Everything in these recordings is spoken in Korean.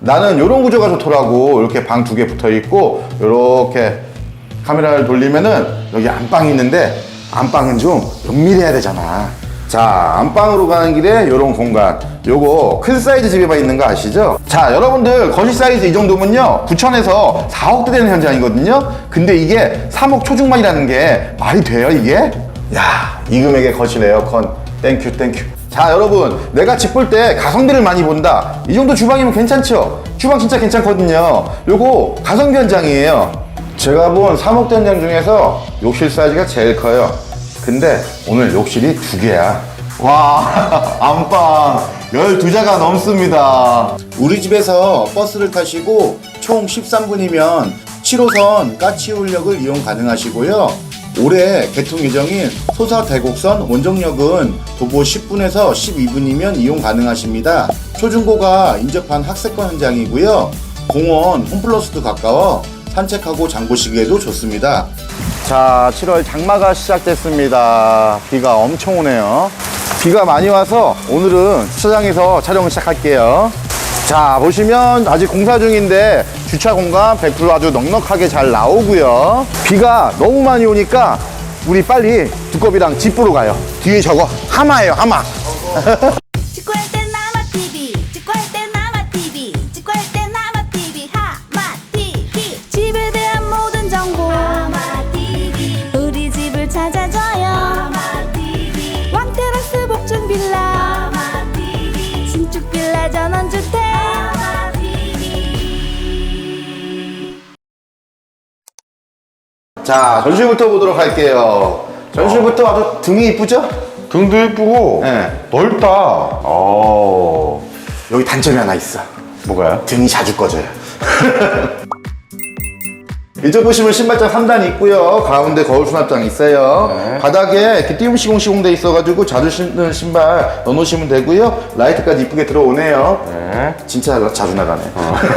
나는 이런 구조가 좋더라고. 이렇게 방 두 개 붙어 있고 이렇게 카메라를 돌리면은 여기 안방이 있는데 안방은 좀 은밀해야 되잖아. 자, 안방으로 가는 길에 이런 공간. 요거 큰 사이즈 집에만 있는 거 아시죠? 자, 여러분들 거실 사이즈 이 정도면요. 부천에서 4억대 되는 현장이거든요. 근데 이게 3억 초중반이라는 게 말이 돼요, 이게? 야, 이 금액의 거실 에어컨. 땡큐, 땡큐. 자, 여러분. 내가 집 볼 때 가성비를 많이 본다. 이 정도 주방이면 괜찮죠? 주방 진짜 괜찮거든요. 요거 가성비 현장이에요. 제가 본 3억대 현장 중에서 욕실 사이즈가 제일 커요. 근데 오늘 욕실이 두 개야. 와, 안방 12자가 넘습니다. 우리 집에서 버스를 타시고 총 13분이면 7호선 까치울역을 이용 가능하시고요. 올해 개통 예정인 소사 대곡선 원정역은 도보 10분에서 12분이면 이용 가능하십니다. 초중고가 인접한 학세권 현장이고요. 공원, 홈플러스도 가까워 산책하고 장 보시기에도 좋습니다. 자, 7월 장마가 시작됐습니다. 비가 엄청 오네요. 비가 많이 와서 오늘은 주차장에서 촬영을 시작할게요. 자, 보시면 아직 공사 중인데 주차 공간 100% 아주 넉넉하게 잘 나오고요. 비가 너무 많이 오니까 우리 빨리 두꺼비랑 집으로 가요. 뒤에 저거 하마예요, 하마. 찾아줘요 하마 왕테라스 복층 빌라 자, 전실부터 보도록 할게요. 전실부터 아주 등이 이쁘죠? 등도 예쁘고 네. 넓다. 어 여기 단점이 하나 있어. 뭐가요? 등이 자주 꺼져요. 이쪽 보시면 신발장 3단 있고요. 가운데 거울 수납장 있어요. 네. 바닥에 이렇게 띄움 시공 시공돼 있어가지고 자주 신는 신발 넣어놓으시면 되고요. 라이트까지 이쁘게 들어오네요. 네. 진짜 자주 나가네.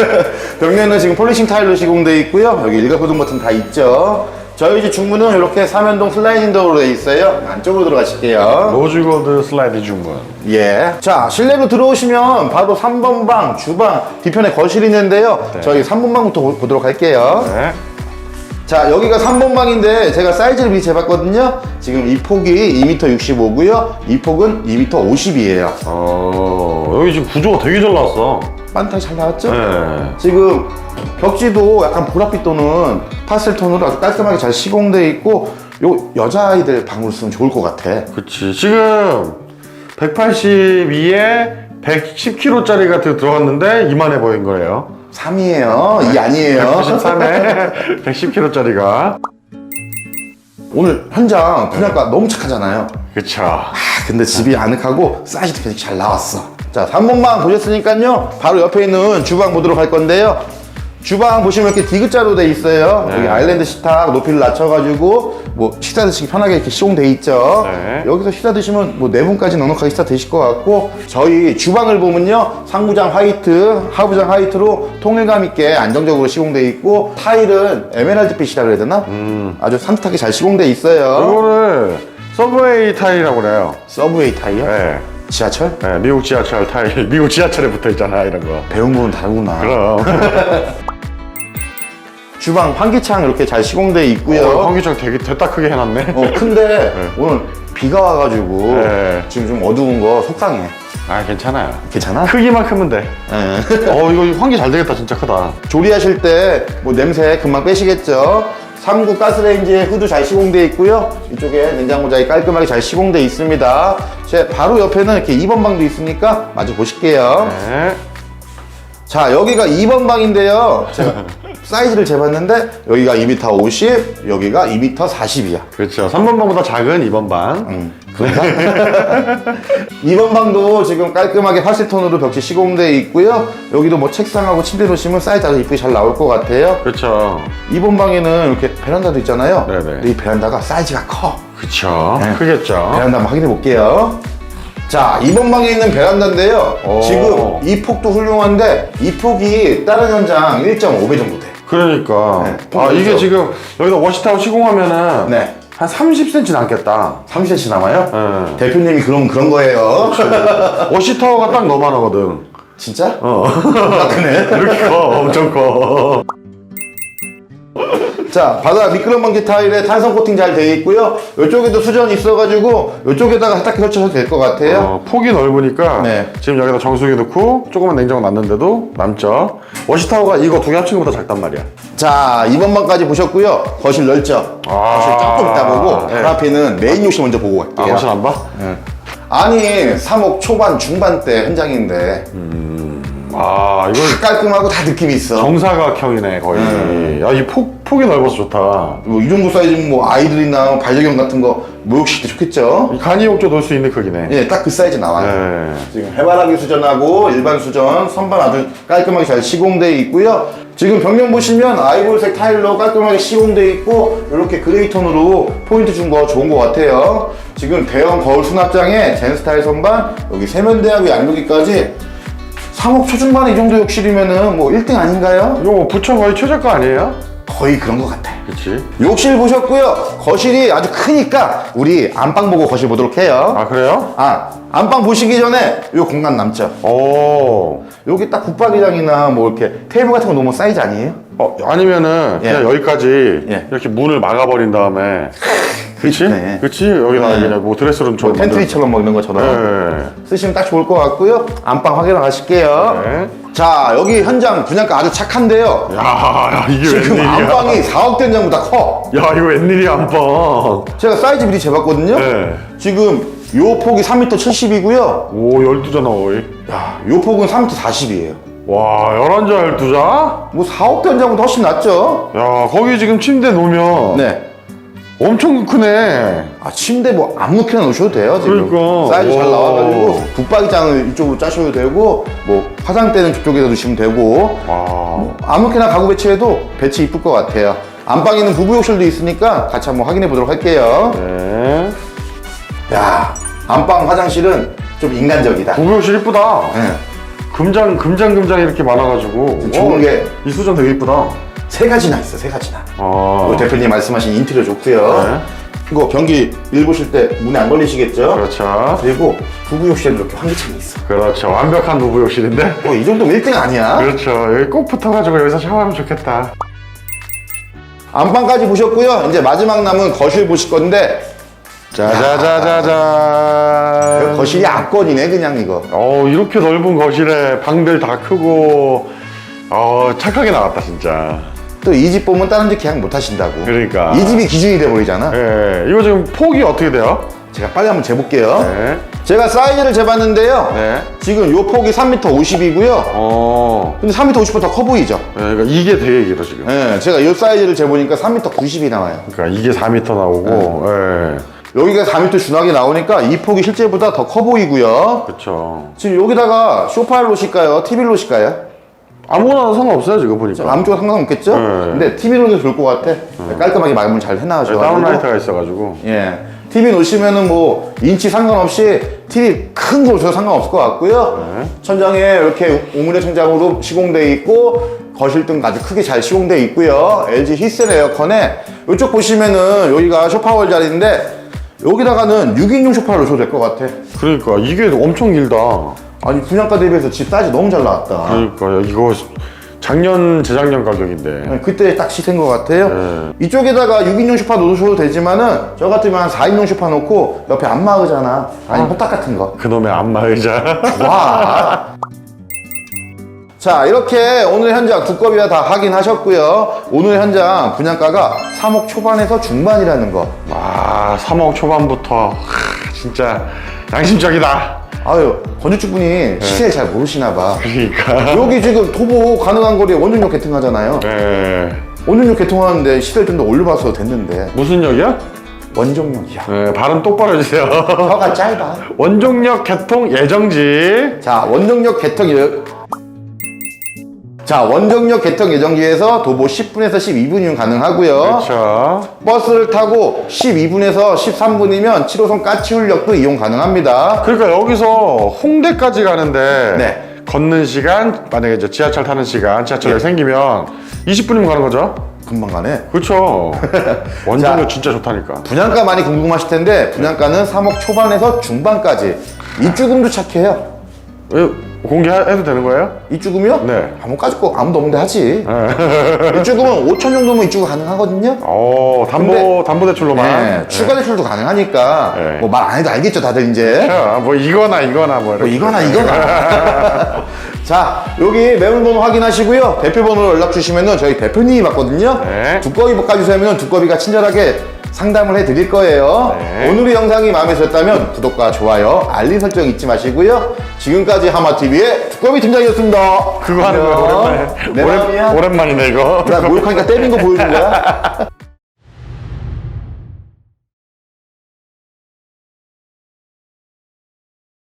벽면은 지금 폴리싱 타일로 시공돼 있고요. 여기 일가구동 버튼 다 있죠. 저희 집 중문은 이렇게 삼연동 슬라이딩 도어로 돼 있어요. 안쪽으로 들어가실게요. 로즈고드 슬라이드 주문. 예. 자, 실내로 들어오시면 바로 3번 방, 주방, 뒤편에 거실이 있는데요. 저희 3번 방부터 보- 보도록 할게요. 네. 자, 여기가 3번 방인데 제가 사이즈를 미리 재봤거든요. 지금 이 폭이 2m 65고요. 이 폭은 2m 50이에요. 어 여기 지금 구조가 되게 잘 나왔어. 반타이 잘 나왔죠? 네. 지금 벽지도 약간 보랏빛 또는 파스텔 톤으로 아주 깔끔하게 잘 시공돼 있고 요 여자아이들 방으로 쓰면 좋을 것 같아. 그치. 지금 182에 110kg짜리가 들어갔는데 이만해 보인 거예요. 3이에요. 이 아니에요. 93에 110kg짜리가. 오늘 현장 분양가 너무 착하잖아요. 그쵸. 아, 근데 집이 아늑하고 사이즈도 굉장히 잘 나왔어. 자, 3번방 보셨으니까요. 바로 옆에 있는 주방 보도록 할 건데요. 주방 보시면 이렇게 디귿자로 돼 있어요. 네. 여기 아일랜드 식탁 높이를 낮춰가지고 뭐 식사 드시기 편하게 이렇게 시공돼 있죠. 네. 여기서 식사 드시면 뭐 네 분까지 넉넉하게 식사 드실 것 같고 저희 주방을 보면요 상부장 화이트, 하부장 화이트로 통일감 있게 안정적으로 시공돼 있고 타일은 에메랄드빛이라 그래야 되나? 아주 산뜻하게 잘 시공돼 있어요. 이거를 서브웨이 타일이라고 그래요. 서브웨이 타이어? 네. 지하철? 네, 미국 지하철 타일. 미국 지하철에 붙어 있잖아, 이런 거. 배운 부분 다르구나. 그럼. 주방 환기창 이렇게 잘 시공돼 있고요. 어, 환기창 되게 됐다 크게 해놨네. 어, 근데 오늘 비가 와가지고 네. 지금 좀 어두운 거 속상해. 아, 괜찮아요. 괜찮아? 크기만 크면 돼. 예. 어, 이거 환기 잘 되겠다. 진짜 크다. 조리하실 때 뭐 냄새 금방 빼시겠죠? 3구 가스레인지에 후드 잘 시공돼 있고요. 이쪽에 냉장고 자리 깔끔하게 잘 시공돼 있습니다. 제 바로 옆에는 이렇게 2번 방도 있으니까 마주 보실게요. 네. 자, 여기가 2번 방인데요. 제가 사이즈를 재봤는데 여기가 2m 50, 여기가 2m 40이야. 그렇죠. 3번 방보다 작은 2번 방. 그런가? 2번 방도 지금 깔끔하게 파스톤으로 벽지 시공되어 있고요. 여기도 뭐 책상하고 침대 놓으시면 사이즈 아주 이쁘게 잘 나올 것 같아요. 그렇죠. 2번 방에는 이렇게 베란다도 있잖아요. 네네. 근데 이 베란다가 사이즈가 커. 그렇죠. 네. 크겠죠. 베란다 한번 확인해 볼게요. 자, 2번 방에 있는 베란다인데요. 오. 지금 이 폭도 훌륭한데 이 폭이 다른 현장 1.5배 정도 돼. 그러니까. 네. 아, 이게. 지금 여기다 워시타워 시공하면은 네. 한 30cm 남겠다. 30cm 남아요? 네. 대표님이 그럼 그런 거예요. 워시타워가 딱 너만 하거든. 진짜? 어. 아, 크네. 이렇게 커 엄청 커 자, 바다 미끄럼 방지 타일에 탄성 코팅 잘 되어 있고요. 이쪽에도 수전이 있어가지고 이쪽에다가 세탁기 설치해도 될 것 같아요. 어, 폭이 넓으니까 네. 지금 여기다 정수기 넣고 조그만 냉장고 놨는데도 남죠 워시타워가 이거 두 개 합친 것보다 작단 말이야 자, 이번 방까지 보셨고요. 거실 넓죠? 아. 거실 조금 이따 보고 네. 바로 앞에는 메인 욕실 먼저 보고 아 갈게요. 거실 안 봐? 아니, 3억 초반 중반 대 현장인데 아 이거 다 깔끔하고 다 느낌이 있어. 정사각형이네 거의 야 이 폭 폭이 넓어서 좋다 뭐 이 정도 사이즈면 뭐 아이들이나 반려견 같은 거 목욕실 때 좋겠죠? 이 간이 욕조 넣을 수 있는 크기네 예, 딱 그 사이즈 나와요. 네. 지금 해바라기 수전하고 일반 수전 선반 아주 깔끔하게 잘 시공되어 있고요. 지금 벽면 보시면 아이보리색 타일로 깔끔하게 시공되어 있고 이렇게 그레이 톤으로 포인트 준 거 좋은 것 같아요. 지금 대형 거울 수납장에 젠 스타일 선반 여기 세면대하고 양변기까지 3억 초중반에 이 정도 욕실이면은 뭐 1등 아닌가요? 이거 뭐 부처 거의 최저가 아니에요? 거의 그런 것 같아. 그치 욕실 보셨고요. 거실이 아주 크니까 우리 안방 보고 거실 보도록 해요. 아 그래요? 아, 안방 보시기 전에 요 공간 남죠? 오 여기 딱 붙박이장이나 뭐 이렇게 테이블 같은 거 놓으면 사이즈 아니에요? 어, 아니면은 예. 그냥 여기까지 예. 이렇게 문을 막아버린 다음에 그치? 네. 그치? 여기다 네. 그냥 뭐 드레스룸 뭐좀 텐트리처럼 먹는 것처럼 네. 쓰시면 딱 좋을 것 같고요. 안방 확인을 하실게요. 네. 자, 여기 현장 분양가 아주 착한데요. 야, 야 이게 지금 웬일이야 안방이 4억 된장보다 커. 야 이거 웬일이야 안방 제가 사이즈 미리 재봤거든요. 네. 지금 요 폭이 3m 70이고요. 오 12자나 거의 야, 요 폭은 3m 40이에요. 와 11자 12자? 뭐 4억 된장보다 훨씬 낫죠? 야 거기 지금 침대 놓으면 네. 엄청 크네. 아 침대 뭐 아무렇게나 놓으셔도 돼요 지금. 그러니까. 사이즈 잘 오. 나와가지고 붙박이장을 이쪽으로 짜셔도 되고 뭐 화장대는 저쪽에다 두시면 되고. 와 아무렇게나 가구 배치해도 배치 이쁠 것 같아요. 안방에는 부부 욕실도 있으니까 같이 한번 확인해 보도록 할게요. 네. 야 안방 화장실은 좀 인간적이다. 부부욕실 이쁘다. 네. 금장 금장 금장 이렇게 많아가지고. 좋은 어, 게- 이 수전 되게 이쁘다 세 가지나 있어 세 가지나. 아. 그 대표님 말씀하신 인테리어 좋고요. 네. 이거 변기 일 보실 때 문에 안 걸리시겠죠? 그렇죠. 그리고 부부 욕실에 이렇게 환기창이 있어. 그렇죠. 완벽한 부부 욕실인데? 뭐이 정도면 1등 아니야? 그렇죠. 여기 꼭 붙어가지고 여기서 샤워하면 좋겠다. 안방까지 보셨고요. 이제 마지막 남은 거실 보실 건데. 짜자자자잔 거실이 압권이네 그냥 이거. 어 이렇게 넓은 거실에 방들 다 크고. 어 착하게 나왔다 진짜 또 이 집 보면 다른 집 계약 못 하신다고. 그러니까. 이 집이 기준이 돼 버리잖아. 예 이거 지금 폭이 어떻게 돼요? 제가 빨리 한번 재볼게요. 네. 제가 사이즈를 재봤는데요. 네. 지금 요 폭이 3m 50이고요. 어. 근데 3m 50보다 더커 보이죠? 예, 그러니까 이게 되게 길어 지금. 네, 제가 요 사이즈를 재보니까 3m 90이 나와요. 그러니까 이게 4m 나오고. 예. 여기가 4m 준하게 나오니까 이 폭이 실제보다 더 커 보이고요. 그렇죠. 지금 여기다가 소파를 놓으실까요? TV를 놓으실까요? 아무거나 상관없어요 지금 보니까. 아무 쪽도 상관없겠죠? 네. 근데 TV로 놓으면 좋을 것 같아. 깔끔하게 마감을 잘 해놔가지고. 다운라이트가 있어가지고. 예. TV 놓으시면은 뭐 인치 상관없이 TV 큰거 줘도 상관없을 것 같고요. 네. 천장에 이렇게 우물의 천장으로 시공되어 있고 거실 등 아주 크게 잘 시공되어 있고요. LG 히센 에어컨에 이쪽 보시면은 여기가 쇼파월 자리인데 여기다가는 6인용 쇼파를 놓으셔도 될 것 같아. 그러니까 이게 엄청 길다. 아니 분양가 대비해서 집 사이즈 너무 잘 나왔다. 그러니까 이거 작년 재작년 가격인데. 그때 딱 시세인 것 같아요. 네. 이쪽에다가 6인용 소파 놓으셔도 되지만은 저 같으면 한 4인용 소파 놓고 옆에 안마 의자나 아니 호탁 같은 거. 그놈의 안마 의자. 와. 자 이렇게 오늘 현장 두꺼비와 다 확인하셨고요. 오늘 현장 분양가가 3억 초반에서 중반이라는 거. 와 3억 초반부터 하, 진짜 양심적이다. 아유 건축주분이 시세를 잘 모르시나 봐. 그러니까. 여기 지금 도보 가능한 거리에 원정역 개통하잖아요. 네. 원정역 개통하는데 시세를 좀 더 올려봤어도 됐는데 무슨 역이야? 원정역이야. 네, 발음 똑바로 해주세요. 혀가 짧아. 원종역 개통 예정지. 자, 원정역 개통 예... 자, 원정역 개통 예정지에서 도보 10분에서 12분이면 가능하고요. 그렇죠. 버스를 타고 12분에서 13분이면 7호선 까치울역도 이용 가능합니다. 그러니까 여기서 홍대까지 가는데 네. 걷는 시간 만약에 이제 지하철 타는 시간 지하철이 예. 생기면 20분이면 가는 거죠? 금방 가네. 그렇죠. 원종역 자. 진짜 좋다니까. 분양가 많이 궁금하실 텐데 분양가는 3억 초반에서 중반까지 입주금도 착해요. 왜 공개해도 되는 거예요? 입주금이요? 네. 아무 까짓 거 아무도 없는데 하지. 입주금은 5천 정도면 입주가 가능하거든요. 어, 담보, 근데- 담보 대출로만. 네, 추가 대출도 가능하니까 네. 뭐 말 안 해도 알겠죠 다들 이제 자, 뭐 이거나 이거나 뭐 뭐 이렇게. 이거나 이거나 자 여기 매물번호 확인하시고요 대표번호로 연락 주시면은 저희 대표님이 받거든요 네. 두꺼비 볶아주시면 두꺼비가 친절하게 상담을 해드릴 거예요 네. 오늘의 영상이 마음에 드셨다면 구독과 좋아요 알림 설정 잊지 마시고요 지금까지 하마TV의 두꺼비 팀장이었습니다 그거 하는 거 안녕. 오랜만에. 내 오랜- 맘이야 오랜만이네, 이거. 나 목욕하니까 때린 거 보여준 거야?